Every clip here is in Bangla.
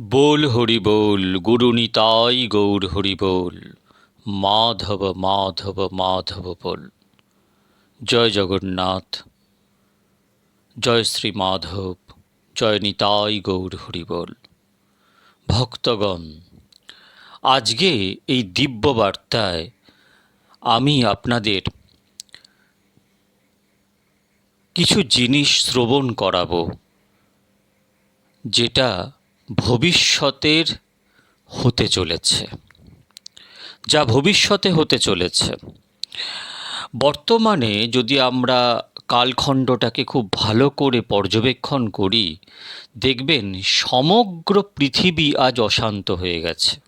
বোল হরিবোল বোল, গুরু নিতাই গৌর হরি মাধব মাধব মাধব বোল। জয় জগন্নাথ, জয় শ্রী মাধব, জয় নিতাই গৌর হরি ভক্তগণ, আজকে এই দিব্য বার্তায় আমি আপনাদের কিছু জিনিস শ্রবণ করাবো, যেটা ভবিষ্যতের হতে চলেছে। যা ভবিষ্যতে হতে চলেছে। বর্তমানে যদি আমরা কালখণ্ডটাকে খুব ভালো করে পর্যবেক্ষণ করি, দেখবেন সমগ্র পৃথিবী আজ অশান্ত হয়ে গেছে।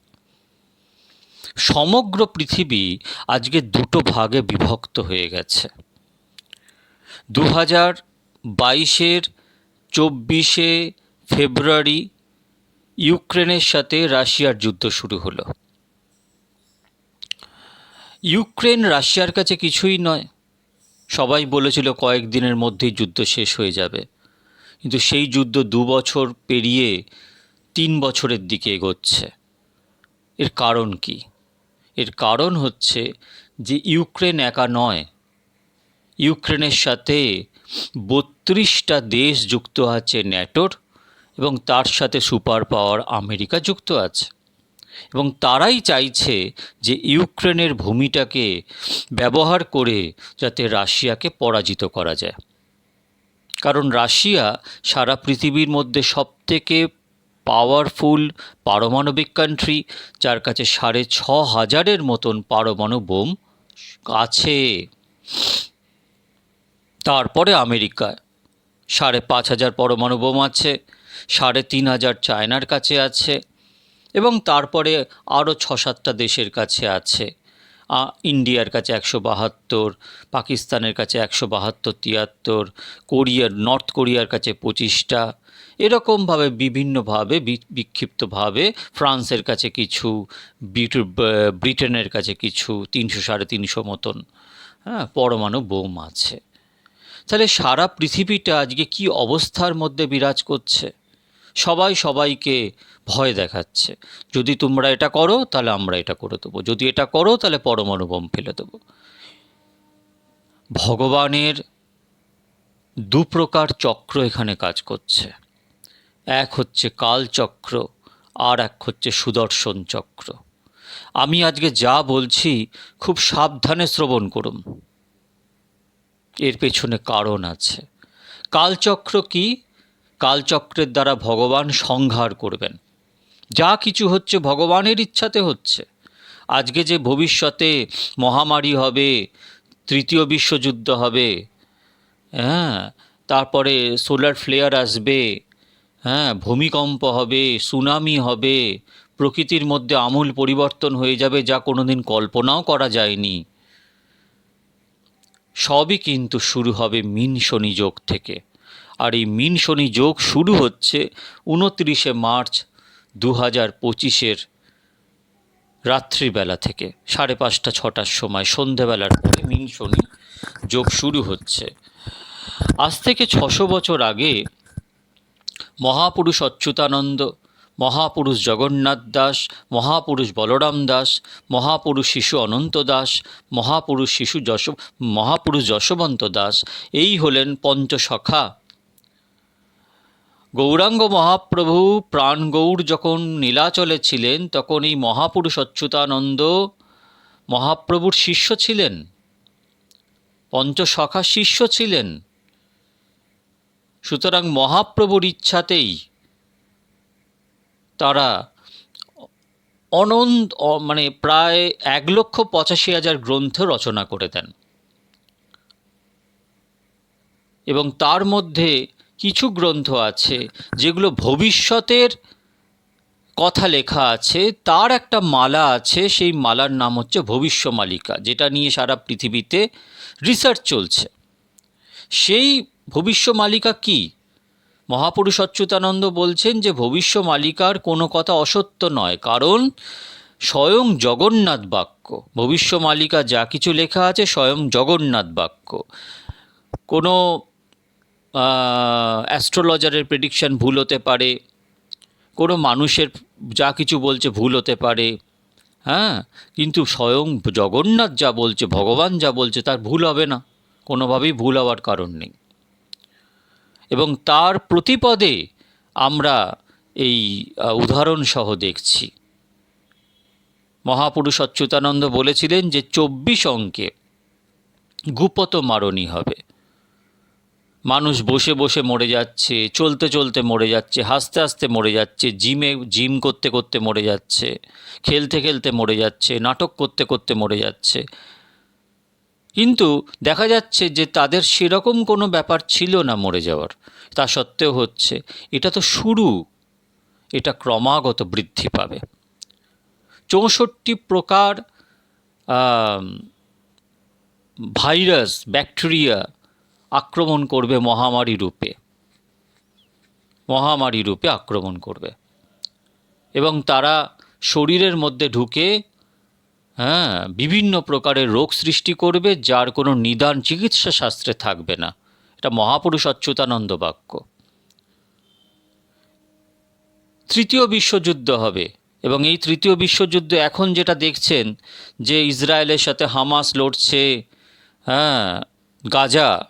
সমগ্র পৃথিবী আজকে দুটো ভাগে বিভক্ত হয়ে গেছে। দু হাজার বাইশের চব্বিশে ফেব্রুয়ারি ইউক্রেনের সাথে রাশিয়ার যুদ্ধ শুরু হলো। ইউক্রেন রাশিয়ার কাছে কিছুই নয়। সবাই বলেছিল কয়েকদিনের মধ্যেই যুদ্ধ শেষ হয়ে যাবে। কিন্তু সেই যুদ্ধ দু বছর পেরিয়ে তিন বছরের দিকে এগোচ্ছে। এর কারণ কি? এর কারণ হচ্ছে যে ইউক্রেন একা নয়। ইউক্রেনের সাথে বত্রিশটা দেশ যুক্ত আছে ন্যাটোর। এবং তার সাথে সুপার পাওয়ার আমেরিকা যুক্ত আছে। এবং তারাই চাইছে যে ইউক্রেনের ভূমিটাকে ব্যবহার করে যাতে রাশিয়াকে পরাজিত করা যায়। কারণ রাশিয়া সারা পৃথিবীর মধ্যে সবথেকে পাওয়ারফুল পারমাণবিক কান্ট্রি যার কাছে সাড়ে ছ হাজারের মতন পারমাণু বোম আছে। তারপরে আমেরিকায় সাড়ে পাঁচ হাজার পরমাণু বোম আছে। সাড়ে তিন হাজার চায়নার কাছে আছে এবং তারপরে আরও ছ সাতটা দেশের কাছে আছে। ইন্ডিয়ার কাছে একশো বাহাত্তর, পাকিস্তানের কাছে একশো বাহাত্তর, তিয়াত্তর, কোরিয়ার, নর্থ কোরিয়ার কাছে পঁচিশটা। এরকমভাবে বিভিন্নভাবে বিক্ষিপ্তভাবে ফ্রান্সের কাছে কিছু ব্রিটেনের কাছে কিছু তিনশো সাড়ে তিনশো মতন হ্যাঁ পরমাণু বোম আছে। তাহলে সারা পৃথিবীটা আজকে কি অবস্থার মধ্যে বিরাজ করছে? সবাই সবাইকে ভয় দেখাচ্ছে। যদি তোমরা এটা করো, তাহলে আমরা এটা করে দেবো। যদি এটা করো, তাহলে পরমাণু বোম ফেলে দেবো। ভগবানের দু প্রকার চক্র এখানে কাজ করছে। এক হচ্ছে কালচক্র আর এক হচ্ছে সুদর্শন চক্র। আমি আজকে যা বলছি, খুব সাবধানে শ্রবণ করুন। এর পেছনে কারণ আছে। কালচক্র কি? কালচক্রের দ্বারা ভগবান সংহার করবেন। যা কিছু হচ্ছে ভগবানের ইচ্ছাতে হচ্ছে। আজকে যে ভবিষ্যতে মহামারী হবে, তৃতীয় বিশ্বযুদ্ধ হবে হ্যাঁ তারপরে সোলার ফ্লেয়ার আসবে হ্যাঁ ভূমিকম্প হবে, সুনামি হবে, প্রকৃতির মধ্যে আমূল পরিবর্তন হয়ে যাবে যা কোনো দিন কল্পনাও করা যায়নি। সবই কিন্তু শুরু হবে মিন শনি যোগ থেকে। আর এই মিন শনি যোগ শুরু হচ্ছে উনত্রিশে মার্চ দু হাজার পঁচিশের রাত্রিবেলা থেকে, সাড়ে পাঁচটা, ছটার সময়, সন্ধেবেলার পরে মিন শনি যোগ শুরু হচ্ছে। আজ থেকে ছশো বছর আগে মহাপুরুষ অচ্যুতানন্দ, মহাপুরুষ জগন্নাথ দাস, মহাপুরুষ বলরাম দাস, মহাপুরুষ শিশু অনন্ত দাস, মহাপুরুষ শিশু যশ, মহাপুরুষ যশবন্ত দাস এই হলেন পঞ্চসখা গৌরাঙ্গ মহাপ্রভু প্রাণগৌর যখন নীলাচলে ছিলেন, তখন এই মহাপুরুষ অচ্যুতানন্দ মহাপ্রভুর শিষ্য ছিলেন পঞ্চসখা শিষ্য ছিলেন। সুতরাং মহাপ্রভুর ইচ্ছাতেই তারা অনন্ত মানে প্রায় এক লক্ষ পঁচাশি হাজার গ্রন্থ রচনা করে দেন। এবং তার মধ্যে কিছু গ্রন্থ আছে যেগুলো ভবিষ্যতের কথা লেখা আছে, তার একটা মালা আছে, সেই মালার নাম হচ্ছে ভবিষ্যমালিকা যেটা নিয়ে সারা পৃথিবীতে রিসার্চ চলছে। সেই ভবিষ্যমালিকা কী? মহাপুরুষ অচ্যুতানন্দ বলছেন যে ভবিষ্য মালিকার কোনো কথা অসত্য নয়, কারণ স্বয়ং জগন্নাথ বাক্য, ভবিষ্য মালিকা যা কিছু লেখা আছে স্বয়ং জগন্নাথ বাক্য। কোনো অ্যাস্ট্রোলজারের প্রেডিকশান ভুল হতে পারে, কোনো মানুষের যা কিছু বলছে ভুল হতে পারে হ্যাঁ? কিন্তু স্বয়ং জগন্নাথ যা বলছে, ভগবান যা বলছে, তার ভুল হবে না, কোনোভাবেই ভুল হওয়ার কারণ নেই। এবং তার প্রতিপদে আমরা এই উদাহরণসহ দেখছি। মহাপুরুষ অচ্যুতানন্দ বলেছিলেন যে চব্বিশ অঙ্কে গুপত মারণী হবে। মানুষ বসে বসে মরে যাচ্ছে, চলতে চলতে মরে যাচ্ছে, হাসতে হাসতে মরে যাচ্ছে, জিমে জিম করতে করতে মরে যাচ্ছে, খেলতে খেলতে মরে যাচ্ছে, নাটক করতে করতে মরে যাচ্ছে। কিন্তু দেখা যাচ্ছে যে তাদের সেরকম কোনো ব্যাপার ছিল না মরে যাওয়ার। তা সত্ত্বেও হচ্ছে, এটা তো শুরু, এটা ক্রমাগত বৃদ্ধি পাবে। চৌষট্টি প্রকার ভাইরাস, ব্যাকটেরিয়া আক্রমণ করবে মহামারী রূপে। মহামারী রূপে আক্রমণ করবে। এবং তারা শরীরের মধ্যে ঢুকে হ্যাঁ বিভিন্ন প্রকারের রোগ সৃষ্টি করবে, যার কোনো নিদান চিকিৎসা শাস্ত্রে থাকবে না। এটা মহাপুরুষ অচ্যুতানন্দ বাক্য। তৃতীয় বিশ্বযুদ্ধ হবে এবং এই তৃতীয় বিশ্বযুদ্ধ এখন যেটা দেখছেন যে ইসরায়েলের সাথে হামাস লড়ছে হ্যাঁ গাজা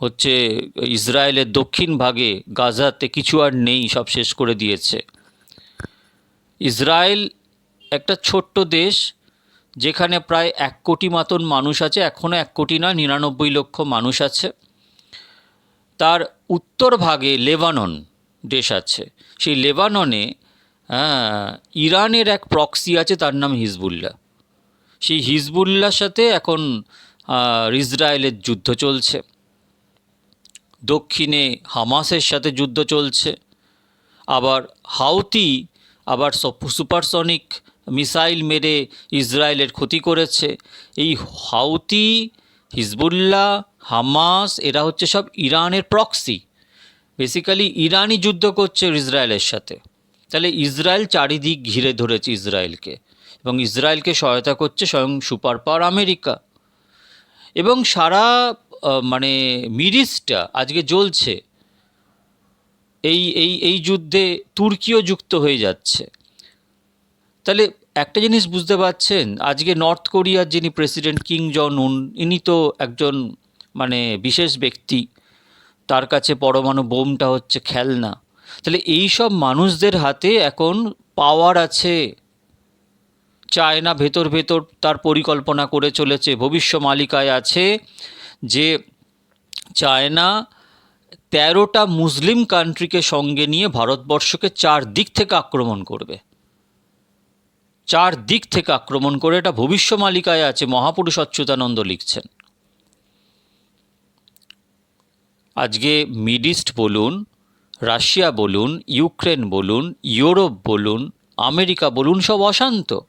হচ্ছে ইসরায়েলের দক্ষিণ ভাগে গাজাতে কিছু আর নেই, সব শেষ করে দিয়েছে। ইসরায়েল একটা ছোট্ট দেশ যেখানে প্রায় এক কোটি মতন মানুষ আছে এখনও এক কোটি নয়, নিরানব্বই লক্ষ মানুষ আছে। তার উত্তর ভাগে লেবানন দেশ আছে। সেই লেবাননে ইরানের এক প্রক্সি আছে, তার নাম হিজবুল্লাহ। সেই হিজবুল্লার সাথে এখন ইসরায়েলের যুদ্ধ চলছে। দক্ষিণে হামাসের সাথে যুদ্ধ চলছে। আবার হাউতি আবার সপ- সুপারসনিক মিসাইল মেরে ইসরায়েলের ক্ষতি করেছে। এই হাউতি, হিজবুল্লাহ, হামাস, এরা হচ্ছে সব ইরানের প্রক্সি বেসিক্যালি ইরানই যুদ্ধ করছে ইসরায়েলের সাথে। তাহলে ইসরায়েল চারিদিক ঘিরে ধরেছে ইসরায়েলকে এবং ইসরায়েলকে সহায়তা করছে স্বয়ং সুপার পাওয়ার আমেরিকা। এবং সারা মানে মিডিসটা আজকে জ্বলছে। এই এই এই যুদ্ধে তুর্কিও যুক্ত হয়ে যাচ্ছে। তাহলে একটা জিনিস বুঝতে পারছেন, আজকে নর্থ কোরিয়ার যিনি প্রেসিডেন্ট কিং জন উন ইনি তো একজন মানে বিশেষ ব্যক্তি। তার কাছে পরমাণু বোমটা হচ্ছে খেলনা। তাহলে এই সব মানুষদের হাতে এখন পাওয়ার আছে। চায়না ভেতর ভেতর তার পরিকল্পনা করে চলেছে ভবিষ্য মালিকায় আছে। যে চায়না তেরোটা মুসলিম কান্ট্রিকে সঙ্গে নিয়ে ভারতবর্ষকে চার দিক থেকে আক্রমণ করবে। চার দিক থেকে আক্রমণ করে এটা ভবিষ্য মালিকায় আছে, মহাপুরুষ অচ্যুতানন্দ লিখছেন। আজকে মিডিস্ট বলুন, রাশিয়া বলুন, ইউক্রেন বলুন, ইউরোপ বলুন, আমেরিকা বলুন, সব অশান্ত।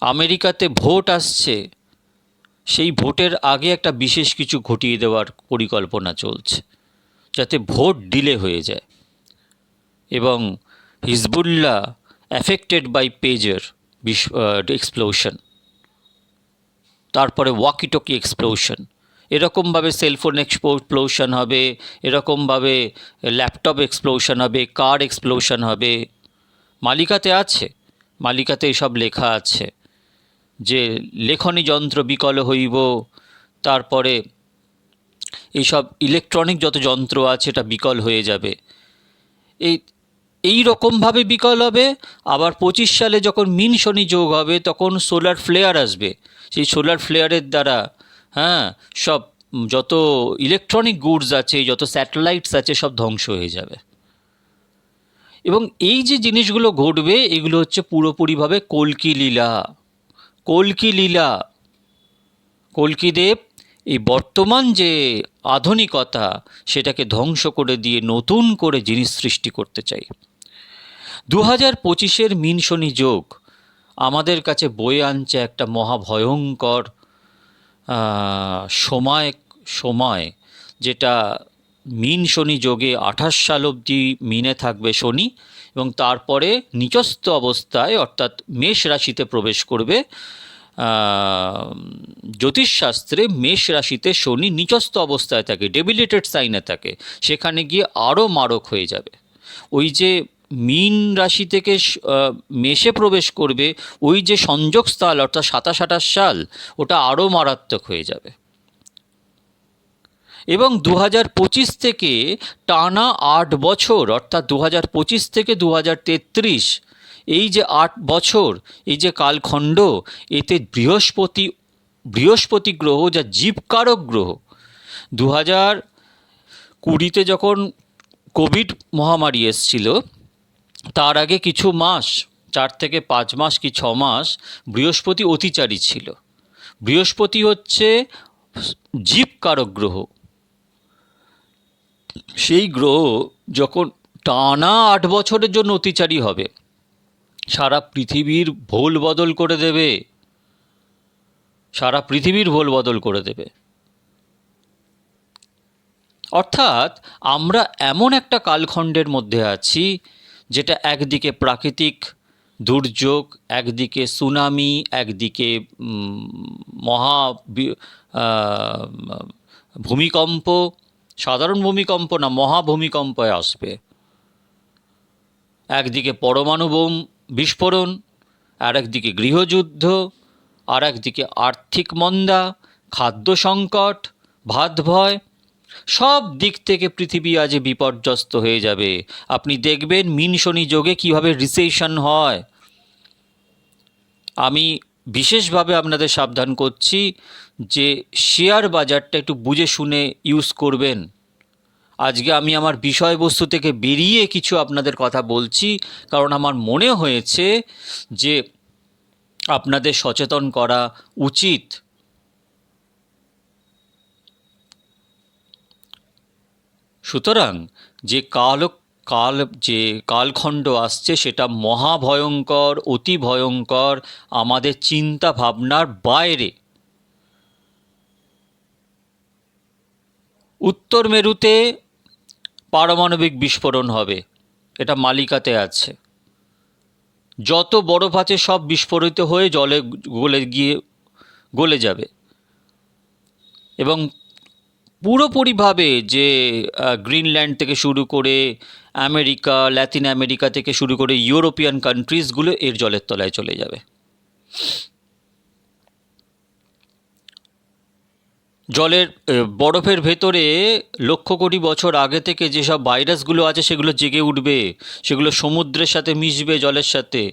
আমেরিকাতে ভোট আসছে সেই ভোটের আগে একটা বিশেষ কিছু ঘটিয়ে দেওয়ার পরিকল্পনা চলছে, যাতে ভোট ডিলে হয়ে যায়। এবং Hezbollah affected by pager explosion তারপরে ওয়াকিটকি এক্সপ্লোশন এরকমভাবে সেলফোন এক্সপ্লোশন হবে, এরকমভাবে ল্যাপটপ এক্সপ্লোশন হবে কার এক্সপ্লোশন হবে। মালিকাতে আছে, মালিকাতে এসব লেখা আছে। যে লেখনী যন্ত্র বিকল হইব, তারপরে এইসব ইলেকট্রনিক যত যন্ত্র আছে, এটা বিকল হয়ে যাবে। এই এই রকমভাবে বিকল হবে। আবার পঁচিশ সালে যখন মিন শনি যোগ হবে, তখন সোলার ফ্লেয়ার আসবে। সেই সোলার ফ্লেয়ারের দ্বারা হ্যাঁ সব যত ইলেকট্রনিক গুডস আছে, যত স্যাটেলাইটস আছে, সব ধ্বংস হয়ে যাবে। এবং এই যে জিনিসগুলো ঘটবে, এগুলো হচ্ছে পুরোপুরিভাবে কলকি লীলা। কল্কি লীলা? কল্কিদেব এই বর্তমান যে আধুনিকতা, সেটাকে ধ্বংস করে দিয়ে নতুন করে জিনিস সৃষ্টি করতে চাই। দু হাজার পঁচিশের মিন শনি যোগ, আমাদের কাছে বয়ে আনছে একটা মহাভয়ঙ্কর সময় সময়, যেটা মিন শনি যোগে আঠাশ সাল অবধি মিনে থাকবে শনি এবং তারপরে নিচস্থ অবস্থায়, অর্থাৎ মেষ রাশিতে প্রবেশ করবে জ্যোতিষশাস্ত্রে মেষ রাশিতে শনি নিচস্থ অবস্থায় থাকে ডেবিলিটেড সাইনে থাকে, সেখানে গিয়ে আরও মারক হয়ে যাবে। ওই যে মীন রাশি থেকে মেষে প্রবেশ করবে, ওই যে সংযোগ স্থল অর্থাৎ সাতাশ আঠাশ সাল, ওটা আরও মারাত্মক হয়ে যাবে। এবং দু হাজার পঁচিশ থেকে টানা আট বছর, অর্থাৎ দু হাজার পঁচিশ থেকে দু হাজার তেত্রিশ, এই যে আট বছর, এই যে কালখণ্ড, এতে বৃহস্পতি বৃহস্পতি গ্রহ যা জীবকারক গ্রহ। দু হাজার কুড়িতে যখন কোভিড মহামারী এসছিল, তার আগে কিছু মাস, চার থেকে পাঁচ মাস কি ছ মাস, বৃহস্পতি অতিচারী ছিল। বৃহস্পতি হচ্ছে জীবকারক গ্রহ। সেই গ্রহ যখন টানা আট বছরের জন্য অতিচারী হবে, সারা পৃথিবীর ভোল বদল করে দেবে, সারা পৃথিবীর ভোল বদল করে দেবে। অর্থাৎ আমরা এমন একটা কালখণ্ডের মধ্যে আছি, যেটা একদিকে প্রাকৃতিক দুর্যোগ, একদিকে সুনামি, একদিকে মহা ভূমিকম্প সাধারণ ভূমিকম্প না মহা ভূমিকম্পে আসবে? একদিকে পরমাণু বোম বিস্ফোরণ আর একদিকে গৃহযুদ্ধ আর একদিকে আর্থিক মন্দা, খাদ্য সংকট ভাত ভয় সব দিক থেকে পৃথিবী আজ বিপর্যস্ত হয়ে যাবে। আপনি দেখবেন মিন শনি যোগে কীভাবে রিসেশন হয়। আমি বিশেষভাবে আপনাদের সাবধান করছি যে শেয়ার বাজারটা একটু বুঝে শুনে ইউজ করবেন। আজকে আমি আমার বিষয়বস্তু থেকে বেরিয়ে কিছু আপনাদের কথা বলছি, কারণ আমার মনে হয়েছে যে আপনাদের সচেতন করা উচিত। সুতরাং যে কাল কাল, যে কালখণ্ড আসছে সেটা মহাভয়ঙ্কর অতি ভয়ঙ্কর, আমাদের চিন্তা ভাবনার বাইরে। উত্তর মেরুতে পারমাণবিক বিস্ফোরণ হবে। এটা মালিকাতে আছে। যত বরফ আছে সব বিস্ফোরিত হয়ে জলে গলে গিয়ে গলে যাবে। এবং পুরোপুরিভাবে যে গ্রিনল্যান্ড থেকে শুরু করে আমেরিকা, ল্যাতিন আমেরিকা থেকে শুরু করে ইউরোপিয়ান কান্ট্রিজগুলো এর জলের তলায় চলে যাবে। জলের বরফের ভেতরে লক্ষ কোটি বছর আগে থেকে যেসব ভাইরাসগুলো আছে সেগুলো জেগে উঠবে, সেগুলো সমুদ্রের সাথে মিশবে জলের সাথে।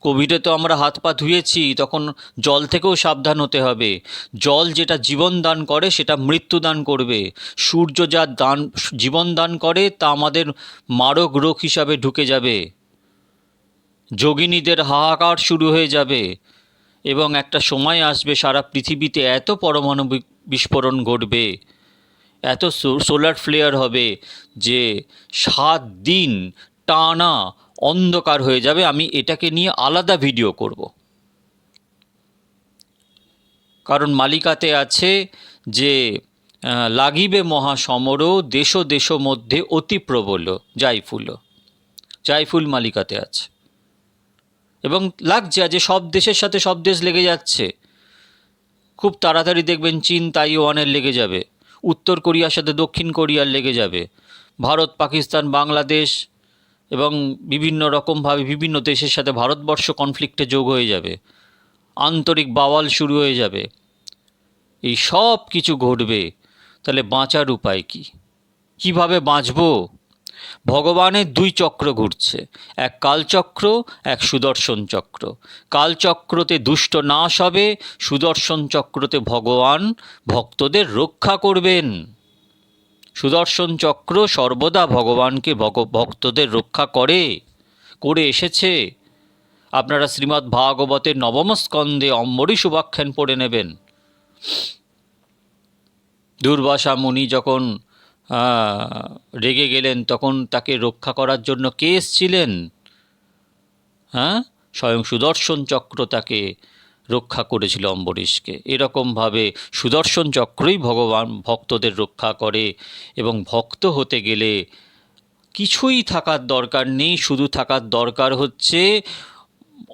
কোভিডে তো আমরা হাত পা ধুয়েছি, তখন জল থেকেও সাবধান হতে হবে। জল যেটা জীবন দান করে সেটা মৃত্যু দান করবে। সূর্য যা দান, জীবন দান করে তা আমাদের মারক রোগ হিসাবে ঢুকে যাবে। যোগিনীদের হাহাকার শুরু হয়ে যাবে। এবং একটা সময় আসবে সারা পৃথিবীতে এত পরমাণু বি- বিস্ফোরণ ঘটবে। এত সোলার ফ্লেয়ার হবে যে সাত দিন টানা অন্ধকার হয়ে যাবে। আমি এটাকে নিয়ে আলাদা ভিডিও করব। কারণ মালিকাতে আছে যে লাগিবে মহাসমর দেশ দেশ মধ্যে অতি প্রবল জাইফুল। জাইফুল মালিকাতে আছে। এবং লাগছে যে সব দেশের সাথে সব দেশ লেগে যাচ্ছে। খুব তাড়াতাড়ি দেখবেন চীন তাইওয়ানের লেগে যাবে। উত্তর কোরিয়ার সাথে দক্ষিণ কোরিয়ার লেগে যাবে। ভারত, পাকিস্তান, বাংলাদেশ এবং বিভিন্ন রকমভাবে বিভিন্ন দেশের সাথে ভারতবর্ষ কনফ্লিক্টে যোগ হয়ে যাবে। আন্তরিক বাওয়াল শুরু হয়ে যাবে। এই সব কিছু ঘটবে। তাহলে বাঁচার উপায় কি? কীভাবে বাঁচবো? ভগবানের দুই চক্র ঘুরছে। এক কালচক্র, এক সুদর্শন চক্র। কালচক্রতে দুষ্ট নাশ হবে, সুদর্শন চক্রতে ভগবান ভক্তদের রক্ষা করবেন। সুদর্শন চক্র সর্বদা ভগবানকে ভগ, ভক্তদের রক্ষা করে করে এসেছে। আপনারা শ্রীমদ্ ভাগবতের নবম স্কন্ধে অম্বরীশ উপাখ্যান পড়ে নেবেন। দুর্বাসা মুনি যখন রেগে গেলেন, তখন তাকে রক্ষা করার জন্য কে এসছিলেন? হ্যাঁ? স্বয়ং সুদর্শন চক্র তাকে রক্ষা করেছিল অম্বরীশকে। এরকমভাবে সুদর্শন চক্রই ভগবান, ভক্তদের রক্ষা করে এবং ভক্ত হতে গেলে কিছুই থাকার দরকার নেই, শুধু থাকার দরকার হচ্ছে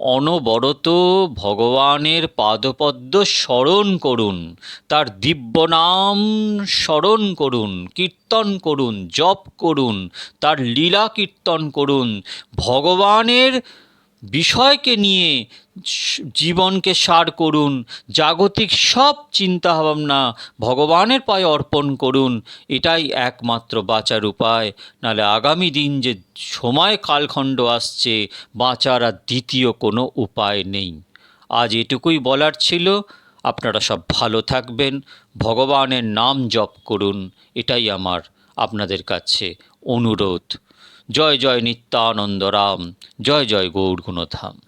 অনবরত ভগবানের পাদপদ্ম স্মরণ করুন, তার দিব্য নাম স্মরণ করুন, কীর্তন করুন, জপ করুন, তার লীলা কীর্তন করুন, ভগবানের বিষয়কে নিয়ে জীবনকে সার করুন, জাগতিক সব চিন্তা ভাবনা ভগবানের পায়ে অর্পণ করুন, এটাই একমাত্র বাঁচার উপায়। নাহলে আগামী দিন যে সময় কালখণ্ড আসছে, বাঁচার আর দ্বিতীয় কোনো উপায় নেই। আজ এটুকুই বলার ছিল। আপনারা সব ভালো থাকবেন, ভগবানের নাম জপ করুন, এটাই আমার, আপনাদের কাছে অনুরোধ। জয় জয় নিত্যানন্দ রাম, জয় জয় গৌর গুণধাম।